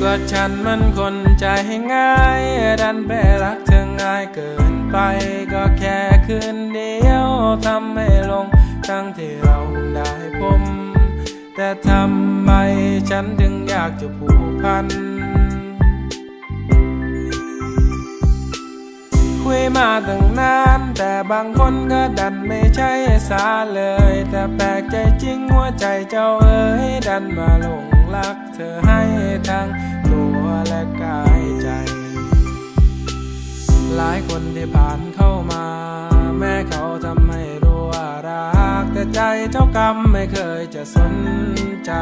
ก็ฉันมันคนใจง่าย ดันไปรักเธอง่ายเกินไป ก็แค่คืนเดียวทำให้ลงทั้งที่เราเพิ่งได้พบแต่ทำไมฉันถึงอยากจะผูกพัน คุยมาตั้งนานแต่บางคนก็ดันไม่ใช่สาเลย แต่แปลกใจจริงหัวใจเจ้าเอ๋ยดันมาลง รักเธอให้ทั้งตัวและกายใจ หลายคนที่ผ่านเข้ามา แม้เขาทำให้รู้ว่ารัก แต่ใจเจ้ากรรมไม่เคยจะสนใจ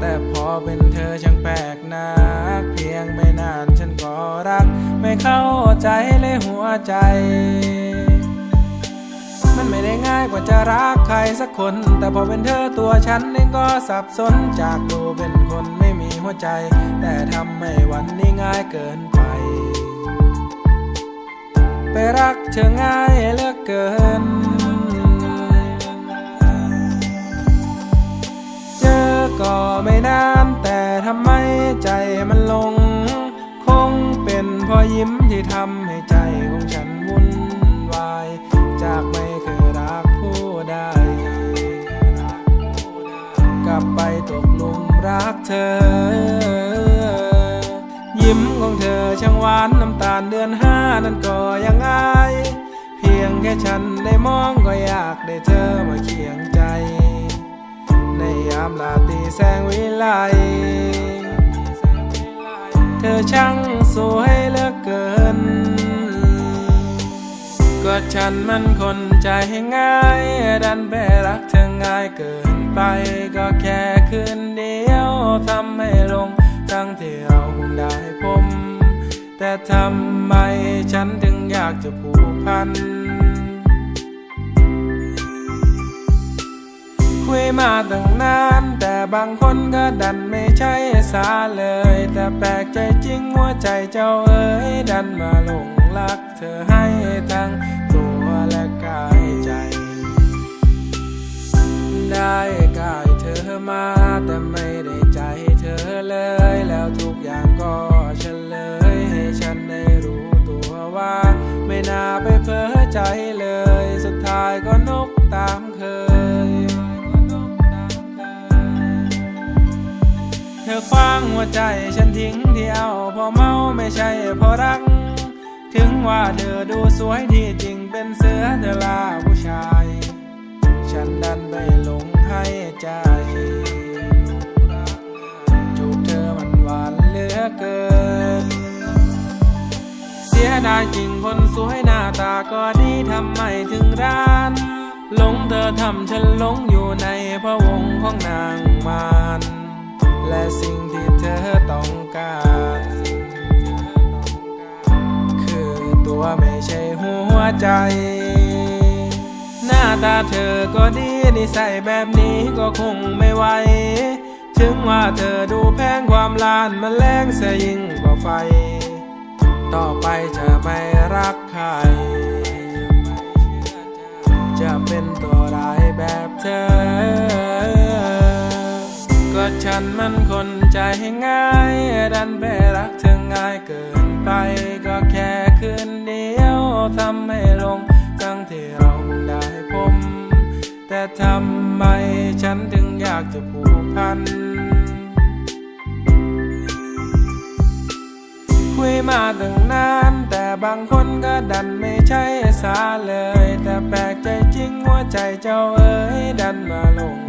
แต่พอเป็นเธอช่างแปลกนัก เพียงไม่นานฉันก็รัก ไม่เข้าใจเลยหัวใจมันไม่ได้ง่ายกว่าจะรักใครสักคน แต่พอเป็นเธอตัวฉัน ก็สับสนจากดูเป็นคนไม่มีหัวใจ แต่ทำให้วันนี้ง่ายเกินไป ไปรักเธอง่ายเหลือเกิน เจอก็ไม่นานแต่ทำไมใจมันลง คงเป็นพอยิ้มที่ทำให้ใจของฉัน ตกลุมรักเธอ ยิ้มของเธอช่างหวานน้ำตาลเดือนห้านั้นก็ยังอายเพียงแค่ฉันได้มองก็อยากได้เธอมาเคียงใจ ในยามลาตีแสงวิไลเธอช่างสวยเหลือเกินก็ฉันมันคนใจง่าย ดันไปรักเธอ ง่ายเกินไปก็แค่คืนเดียวทำให้ลงทั้งที่เราคงได้พบแต่ทำไมฉันถึงอยากจะผูกพัน คุยมาตั้งนานแต่บางคนก็ดันไม่ใช่สาเลย แต่แปลกใจจริงหัวใจเจ้าเอ๋ยดันมาหลงรัก ทุกอย่างก็เฉลยให้ฉันได้รู้ตัวว่า ไม่น่าไปเพ้อใจเลย สุดท้ายก็นกตามเคย เธอคว้างหัวใจฉันทิ้งเดียวเพอเมาไม่ใช่เพอรัก ถึงว่าเธอดูสวยที่จริงเป็นเสือเธอลาผู้ชาย ฉันดันไปหลงให้ใจ เสียดายจริงคนสวยหน้าตาก็ดีทำไมถึงร้านหลงเธอทำฉันหลงอยู่ในพระวงของนางมารและสิ่งที่เธอต้องการ คือตัวไม่ใช่หัวใจ หน้าตาเธอก็ดีนิสัยแบบนี้ก็คงไม่ไหวถึงว่าเธอดูแพงความลานมันแรงเสียยิ่งกว่าไฟ ต่อไปจะไม่รักใคร จะเป็นตัวร้ายแบบเธอ ก็ฉันมันคนใจง่าย ดันไปรักเธอง่ายเกินไป ก็แค่คืนเดียวทำให้ลงทั้งที่เราได้พบแต่ทำไมฉันถึงอยากจะผูกพัน มาตั้งนาน แต่บางคนก็ดันไม่ใช่สาเลย แต่แปลกใจจริงหัวใจเจ้าเอ๋ยดันมาลง